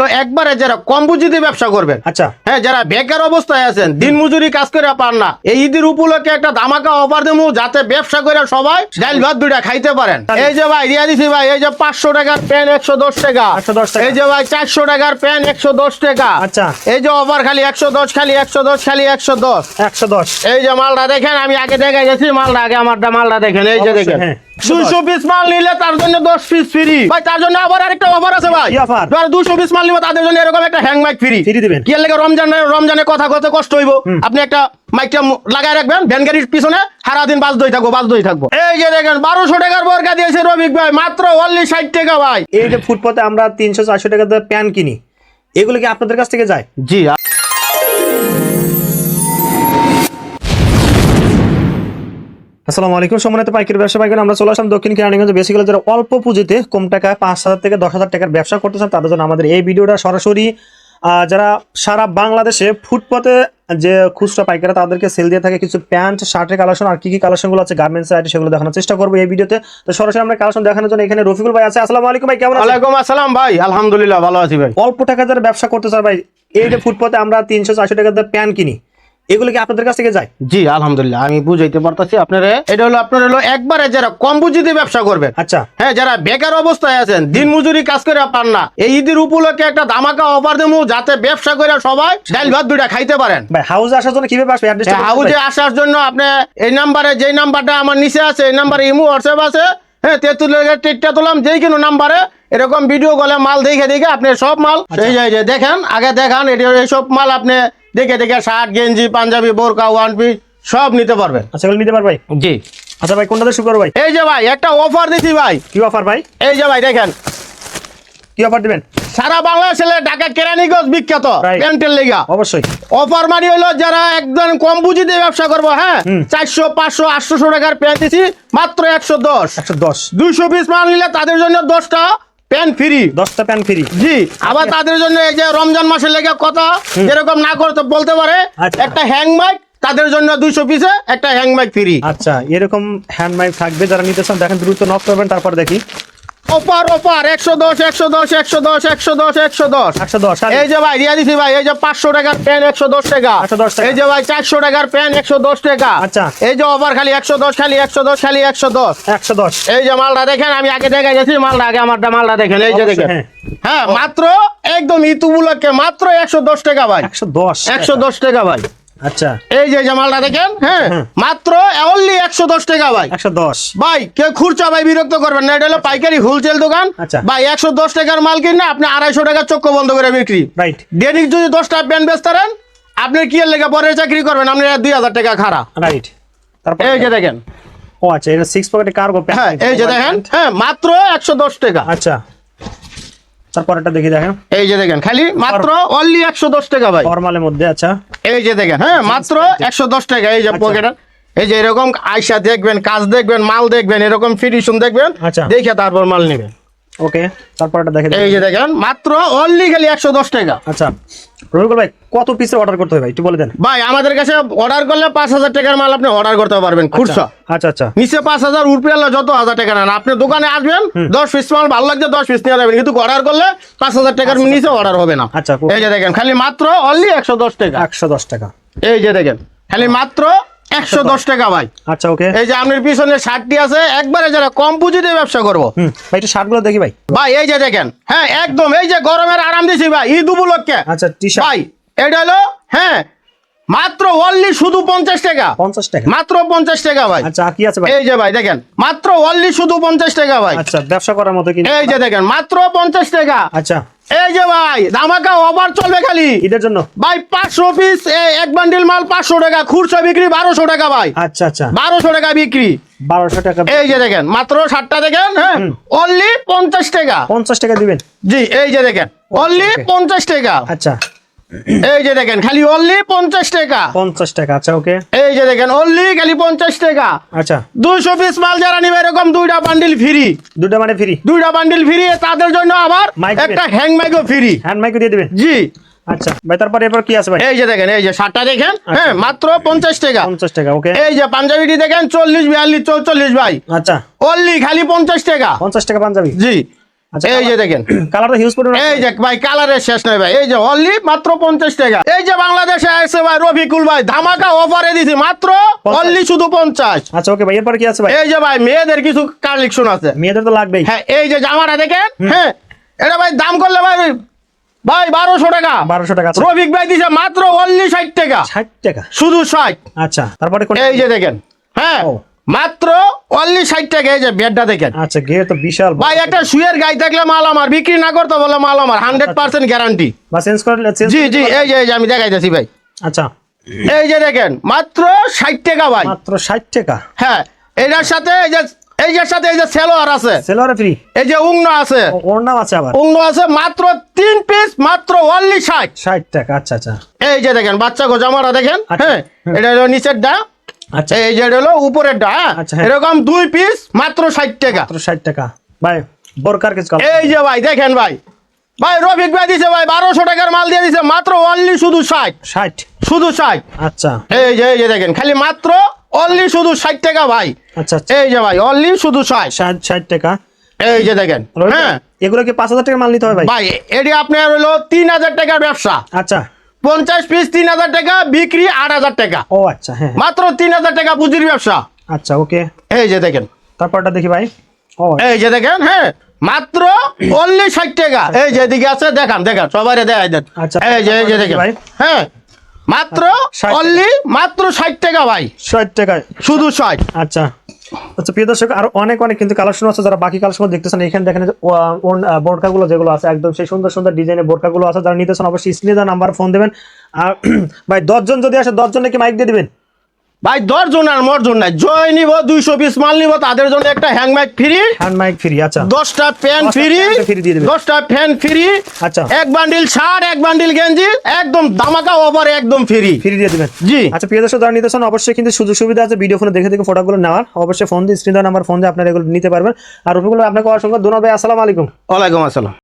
তো একবারে যারা কম পুঁজিতে ব্যবসা করবেন আচ্ছা। হ্যাঁ যারা বেকার অবস্থায় আছেন দিন মজুরি কাজ করে পান না এই ঈদের উপলক্ষে একটা ধামাকা অফার দেবো যাতে ব্যবসা করে সবাই ডাল ভাত দুইটা খাইতে পারেন। এই যে ভাই রিয়া দিছি ভাই এই যে পাঁচশো টাকার প্যান একশো দশ টাকা। 110 টাকা। এই যে ভাই চারশো টাকার প্যান একশো দশ টাকা। আচ্ছা। এই যে অফার খালি একশো দশ খালি একশো দশ খালি একশো দশ। একশো দশ। এই যে মালটা দেখেন আমি আগে দেখে গেছি মালটা আগে আমারটা মালটা দেখেন এই যে দেখেন। হ্যাঁ। দুশো। পিস মাল নিলে তার জন্য দশ পিস ফ্রি ভাই তার জন্য আবার আরেকটা অফার আছে ভাই? যারা দুশো পিস মাল নিবে তাদের জন্য এরকম একটা হ্যাং মাইক ফ্রি Free দিবেন। কি এর রমজানে রমজানে কথা কষ্ট হইব। আপনি একটা মাইকটা লাগাই রাখবেন ভ্যান গাড়ির পিছনে সারাদিন বাজ দই থাকব দই থাকব। এই যে দেখেন বারোশো টাকার বর্গা দিয়েছে রবিক ভাই মাত্র অনলি ষাট টাকা ভাই। এই যে ফুটপাতে আমরা তিনশো চারশো টাকা দিয়ে প্যান কিনি এগুলো কি আপনাদের কাছ থেকে যায়? জি আসসালামু আলাইকুম সম্মানিত পাইকারি ব্যবসা পাইকারি আমরা চলে আসলাম দক্ষিণ কেরানীগঞ্জ। বেসিক্যালি যারা অল্প পুঁজিতে কম টাকায় পাঁচ হাজার থেকে দশ হাজার টাকার ব্যবসা করতেছেন তাদের জন্য আমাদের এই ভিডিওটা সরাসরি যারা সারা বাংলাদেশে ফুটপাতে যে খুচরা পাইকারা তাদেরকে সেল দিয়ে থাকে কিছু প্যান্ট শার্টের কালেকশন আর কি কি কালেকশনগুলো আছে গার্মেন্টস আইটি সেগুলো দেখানোর চেষ্টা করব এই ভিডিওতে। তো সরাসরি আমরা কালেকশন দেখানোর জন্য এখানে রফিকুল ভাই আছে। আসসালামু আলাইকুম ভাই কেমন আলাইকুম আসসালাম ভাই আলহামদুলিল্লাহ ভালো আছি ভাই। অল্প টাকা যারা ব্যবসা করতে চান ভাই এই যে ফুটপাতে আমরা তিনশো চারশো টাকা প্যান্ট কিনি এগুলো কি আপনাদের কাছ থেকে যায়? জি আলহামদুলিল্লাহ আমি বুঝাইতে পারতাছি আপনারা এটা হলো আপনার হলো একবারে যারা কম পুঁজিতে ব্যবসা করবেন আচ্ছা। হ্যাঁ যারা বেকার অবস্থায় আছেন দিন মজুরি কাজ করে পান না এই ঈদের উপলক্ষে একটা ধামাকা অফার দেবো যাতে ব্যবসা করে সবাই ডাল ভাত দুইটা খাইতে পারেন। ভাই হাউসে আসার জন্য কীভাবে আসবে? অ্যাড্রেসটা হ্যাঁ, হাউজে আসার জন্য আপনি এই নাম্বারে যেই নাম্বারটা আমার নিচে আছে এই নাম্বারে ইমো হোয়াটসঅ্যাপ আছে হ্যাঁ তেঁতুলের টিকটা তুলাম যেই কোনো নাম্বারে এরকম ভিডিও কলে মাল দেখে দেখে আপনি সব মাল যে- যে দেখেন আগে দেখান এটি এইসব মাল আপনি দেখে দেখে শার্ট গেঞ্জি পাঞ্জাবি বোরকা ওয়ান পিস সব নিতে পারবেন আচ্ছা এগুলো নিতে পারবে জি। আচ্ছা ভাই কোনটাতে শুরু করব ভাই? এই যে ভাই একটা অফার দিছি ভাই। কি অফার ভাই? এই যে ভাই দেখেন। কি অফার দিবেন? সারা বাংলাদেশে ঢাকা কেরানীগঞ্জ বিখ্যাত. প্যান্টের লেগা। অবশ্যই। অফার মারি হলো যারা একদম কম পুঁজিতে ব্যবসা করব হ্যাঁ? চারশো পাঁচশো আটশো টাকার প্যান্ট দিছি মাত্র একশো দশ। একশো দশ। দুইশো পিস মাল নিলে তাদের জন্য দশটা প্যান্ট ফ্রি। দশটা প্যান ফ্রি। জি আবার তাদের জন্য এই যে রমজান মাসের লেগে কথা যেরকম না করতে বলতে পারে আচ্ছা। একটা হ্যাং মাইক তাদের জন্য দুইশো পিসে একটা হ্যাং মাইক ফ্রি আচ্ছা এরকম হ্যান্ড মাইক থাকবে যারা নিতে চান দেখেন দ্রুত নক করবেন তারপর দেখি। অফার অফার একশো দশ একশো দশ একশো দশ একশো দশ একশো দশ। একশো দশ এই যে ভাই রিয়া দিছি ভাই এই যে পাঁচশো টাকার প্যান একশো দশ টাকা। 110 টাকা। এই যে ভাই চারশো টাকার প্যান একশো দশ টাকা। আচ্ছা। এই যে অফার খালি একশো দশ খালি একশো দশ খালি একশো দশ। একশো দশ। এই যে মালটা দেখেন আমি আগে দেখে গেছি মালটা আগে আমারটা মালটা দেখেন এই যে দেখেন। হ্যাঁ। হ্যাঁ মাত্র একদম ইতু মাত্র একশো দশ টাকা ভাই। একশো দশ একশো দশ টাকা ভাই। আচ্ছা। এই যে যে মালটা দেখেন হ্যাঁ। মাত্র অনলি একশো দশ টাকা ভাই। একশো দশ। ভাই কেউ খুরচা ভাই বিরক্ত করবেন না এটা হলো পাইকারি হোলসেল দোকান। আচ্ছা। ভাই একশো দশ টাকার মাল কিনে আপনি আড়াইশো টাকার চক্ষ বন্ধ করে বিক্রি। রাইট ডেনিক যদি দশটা প্যান্ট বেচতারেন আপনি কি লেগে পরে চাকরি করবেন? আপনি দুই হাজার টাকা খারাপ রাইট তারপর এই যে দেখেন। ও আচ্ছা এটা সিক্স পকেটে কার্গো হ্যাঁ এই যে দেখেন হ্যাঁ মাত্র একশো দশ টাকা। আচ্ছা। দেখি দেখেন। এই যে দেখেন খালি মাত্র অনলি একশো দশ টাকা ভাই। ফর্মালের মধ্যে আচ্ছা। এই যে দেখেন হ্যাঁ মাত্র একশো দশ টাকা এই যে পকেট। এই যে এরকম আয়সা দেখবেন কাজ দেখবেন মাল দেখবেন এরকম ফিনিশন দেখবেন আচ্ছা। দেখে তারপর মাল নেবেন। ওকে তারপর এটা দেখে। এই যে দেখেন মাত্র অনলি খালি একশো দশ টাকা। আচ্ছা। রবিকুল ভাই কত পিসের অর্ডার করতে হবে ভাই? একটু বলে দেন। ভাই আমাদের কাছে অর্ডার করলে পাঁচ হাজার টাকার মাল আপনি অর্ডার করতে পারবেন খুচরা আচ্ছা আচ্ছা। নিচে পাঁচ হাজার উপরে যত হাজার টাকা নেন। আপনি দোকানে আসবেন দশ পিস মাল ভালো লাগছে দশ পিস নিয়ে যাবেন। কিন্তু অর্ডার করলে পাঁচ হাজার টাকার নিচে অর্ডার হবে না। আচ্ছা, এই যে দেখেন খালি মাত্র অনলি একশো দশ টাকা। একশো দশ টাকা। এই যে দেখেন খালি মাত্র একশো দশ টাকা ভাই। আচ্ছা ওকে এই যে আপনার পিছনে শার্টটি আছে একবারে যারা কম পুঁজিতে ব্যবসা করব। ভাই একটু শার্টগুলো দেখি ভাই। ভাই এই যে দেখেন হ্যাঁ একদম এই যে গরমের আরাম দিছি ভাই ঈদ উপলক্ষে। আচ্ছা টি শার্ট ভাই এটা হলো হ্যাঁ মাত্র অনলি শুধু পঞ্চাশ টাকা। পঞ্চাশ টাকা। মাত্র পঞ্চাশ টাকা ভাই। আচ্ছা কি আছে ভাই? এই যে ভাই দেখেন মাত্র অনলি শুধু পঞ্চাশ টাকা ভাই। আচ্ছা ব্যবসা করার মতো কি এই যে দেখেন মাত্র পঞ্চাশ টাকা। আচ্ছা। এই যে ভাই ধামাকা অফার চলবে খালি। ঈদের জন্য? ভাই পাঁচশো পিস এক বান্ডিল মাল পাঁচশো টাকা খুরশো বিক্রি বারোশো টাকা ভাই। আচ্ছা আচ্ছা। বারোশো টাকা বিক্রি। বারোশো টাকা এই যে দেখেন মাত্র ষাটটা দেখেন হ্যাঁ? অনলি পঞ্চাশ টাকা। পঞ্চাশ টাকা দিবেন? জি এই যে দেখেন অনলি পঞ্চাশ টাকা। আচ্ছা। এই যে দেখেন খালি অনলি পঞ্চাশ টাকা। পঞ্চাশ টাকা আচ্ছা ওকে এই যে দেখেন অনলি খালি পঞ্চাশ টাকা। আচ্ছা। দুইশো পিস মাল যারা নিবে এরকম দুইটা বান্ডিল ফ্রি দুটো মানে ফ্রি দুইটা বান্ডিল ফ্রি তাদের জন্য আবার একটা হ্যাং মাইকও ফ্রি হ্যান্ড মাইকে দিয়ে দিবেন? জি। আচ্ছা ভাই তারপরে এরপর কি আছে ভাই? এই যে দেখেন এই যে শার্টটা দেখেন হ্যাঁ মাত্র পঞ্চাশ টাকা। পঞ্চাশ টাকা ওকে এই যে পাঞ্জাবিটি দেখেন চল্লিশ বিয়াল্লিশ চৌচল্লিশ ভাই। আচ্ছা। অনলি খালি পঞ্চাশ টাকা। পঞ্চাশ টাকা পাঞ্জাবি? জি। আচ্ছা, এই যে দেখেন। কালারটা হিউজ পরিমাণ এই যে ভাই কালারের শেষ নাই ভাই। এই যে অনলি মাত্র পঞ্চাশ টাকা। এই যে বাংলাদেশে আসছে ভাই রফিকুল ভাই ধামাকা অফারে দিছি মাত্র অনলি শুধু পঞ্চাশ। আচ্ছা ওকে ভাই এরপর কি আছে ভাই? এই যে ভাই মেয়েদের কিছু কালেকশন আছে। মেয়েদের তো লাগবেই। হ্যাঁ এই যে জামাটা দেখেন হ্যাঁ এটা ভাই দাম করলে ভাই ভাই বারোশো টাকা। বারোশো টাকা আছে রফিক ভাই দিছে মাত্র অনলি ষাট টাকা। ষাট টাকা? শুধু ষাট। আচ্ছা তারপরে কোন এই যে দেখেন হ্যাঁ। মাত্র অনলি ষাট টাকা এই যে বেডটা দেখেন। আচ্ছা গিয়ে তো বিশাল ভাই একটা শুয়ের গাই থাকলে মাল আমার বিক্রি না করতে বলে মাল আমার হান্ড্রেড পার্সেন্ট গ্যারান্টি জি জি এই যে এই যে আমি দেখাইতেছি ভাই। আচ্ছা। এই যে দেখেন মাত্র ষাট টাকা ভাই। মাত্র ষাট টাকা? হ্যাঁ এটার সাথে এই যে এই যে সাথে এই যে সেলোয়ার আছে। সেলোয়ারে ফ্রি এই যে উংন আছে। ওর নাম আছে আবার? উংন আছে মাত্র তিন পিস মাত্র অনলি ষাট। ষাট টাকা আচ্ছা আচ্ছা। এই যে দেখেন বাচ্চা গো দেখেন। আচ্ছা। হ্যাঁ এটা হলো নিচের ডা আচ্ছা। এই যেটা হলো উপরের ডা আচ্ছা, হ্যাঁ। এরকম দুই পিস মাত্র ষাট টাকা। মাত্র ষাট টাকা। ভাই বোরকার কিছু এই যে ভাই দেখেন ভাই। ভাই রফিক ভাই দিছে ভাই বারোশো টাকার মাল দিয়ে দিছে মাত্র অনলি শুধু ষাট। ষাট। শুধু ষাট। আচ্ছা। এই যে এই যে দেখেন খালি মাত্র অনলি শুধু ষাট টাকা ভাই। আচ্ছা আচ্ছা। এই যে ভাই অনলি শুধু ষাট। ষাট ষাট টাকা। এই যে দেখেন হ্যাঁ। এগুলো কি পাঁচ হাজার টাকা মাল নিতে হবে ভাই? ভাই এটি আপনার হলো তিন হাজার টাকার ব্যবসা। আচ্ছা। পঞ্চাশ পিস তিন হাজার টাকা বিক্রি আট হাজার টাকা। ও আচ্ছা হ্যাঁ হ্যাঁ। মাত্র তিন হাজার টাকা পুঁজির ব্যবসা। আচ্ছা ওকে। এই যে দেখেন। তারপরটা দেখি ভাই। ও এই যে দেখেন হ্যাঁ মাত্র অনলি ষাট টাকা। এই যে এদিকে আছে দেখান দেখান সবাই দেখাই দেন। আচ্ছা, এই যে এই যে দেখেন। ভাই। হ্যাঁ মাত্র 60 অনলি মাত্র ষাট টাকা ভাই। ষাট টাকা শুধু ষাট। আচ্ছা। আচ্ছা প্রিয় দর্শক, আর অনেক অনেক কিন্তু কালেকশন আছে, যারা বাকি কালেকশন দেখতেছেন, এখানে দেখেন বোরকা গুলো যেগুলো আছে, একদম সেই সুন্দর সুন্দর ডিজাইনের বোরকা গুলো আছে, যারা নিতেছেন, অবশ্যই স্ক্রিনে নাম্বার ফোন দেবেন। আর, ভাই, দশজন যদি আসে দশজন নাকি মাইক দিয়ে দিবেন। ভাই দশ জন আর মোট জন নাই। জয় নিব দুইশো পিস মাল নিব তাদের জন্য একটা hang mike free hand mike free আচ্ছা। দশটা প্যান ফ্রি দশটা ফ্যান ফ্রি আচ্ছা। এক বান্ডিল শার্ট এক বান্ডিল গেঞ্জি একদম দামাকা ওভার একদম ফ্রি ফ্রি দিয়ে দেবেন। জি। আচ্ছা প্রিয় দর্শক যারা নিতেছেন অবশ্যই কিন্তু সুযোগ সুবিধা আছে। ভিডিও ফোনে দেখে দেখে ফটোগুলো নেওয়ার। অবশ্যই ফোন দিয়ে স্ক্রিন নাম্বার ফোন দিয়ে আপনারা এগুলো নিতে পারবেন। আর রুপিগুলো আপনাকে অসংখ্য ধন্যবাদ। ভাই আসসালামু আলাইকুম। ওয়ালাইকুম আসসালাম।